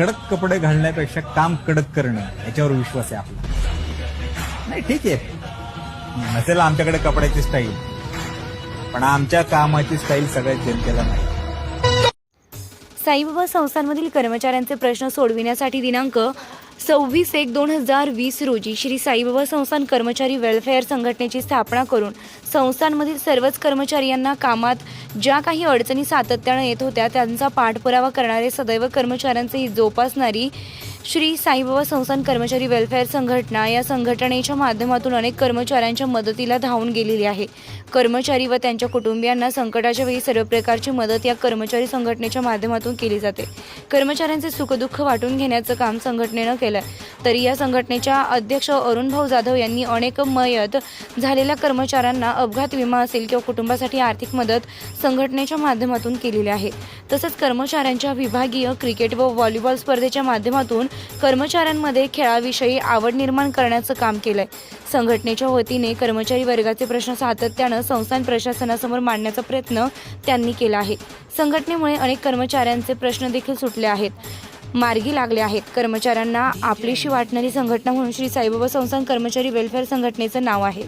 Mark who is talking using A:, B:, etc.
A: कडक कपडे घालण्यापेक्षा काम कडक करणं याच्यावर विश्वास आहे आपला. नाही ठीक आहे. नसेल आमच्याकडे कपड्याची स्टाईल पण आमच्या कामाची स्टाईल सगळ्यात जनतेला नाही
B: साईबाबा संस्थांमधील कर्मचाऱ्यांचे प्रश्न सोडविण्यासाठी दिनांक सव्वीस एक दोन हजार वीस रोजी श्री साईबाबा संस्थान कर्मचारी वेलफेअर संघटनेची स्थापना करून संस्थांमधील सर्वच कर्मचारी यांना कामात ज्या काही अडचणी सातत्यानं येत होत्या त्यांचा पाठपुरावा करणारे सदैव कर्मचाऱ्यांचे ही जोपासणारी श्री साईबाबा संस्थान कर्मचारी वेलफेअर संघटना या संघटनेच्या माध्यमातून अनेक कर्मचाऱ्यांच्या मदतीला धावून गेलेली आहे. कर्मचारी व त्यांच्या कुटुंबियांना संकटाच्या वेळी सर्व प्रकारची मदत या कर्मचारी संघटनेच्या माध्यमातून केली जाते. कर्मचाऱ्यांचे सुखदुःख वाटून घेण्याचं काम संघटनेनं केलं आहे तरी या संघटनेच्या अध्यक्ष अरुणभाऊ जाधव यांनी अनेक मयत झालेल्या कर्मचाऱ्यांना अपघात विमा असेल किंवा कुटुंबासाठी आर्थिक मदत संघटनेच्या माध्यमातून केलेली आहे. तसंच कर्मचाऱ्यांच्या विभागीय क्रिकेट व व्हॉलीबॉल स्पर्धेच्या माध्यमातून कर्मचाऱ्यांमध्ये खेळाविषयी आवड निर्माण करण्याचं काम केलंय. संघटनेच्या वतीने कर्मचारी वर्गाचे प्रश्न सातत्यानं संस्थान प्रशासनासमोर मांडण्याचा प्रयत्न त्यांनी केला आहे. संघटनेमुळे अनेक कर्मचाऱ्यांचे प्रश्न देखील सुटले आहेत. मार्गी लागले आहेत. कर्मचाऱ्यांना आपलीशी वाटणारी संघटना म्हणून श्री साईबाबा संस्थान कर्मचारी वेलफेअर संघटनेचं नाव आहे.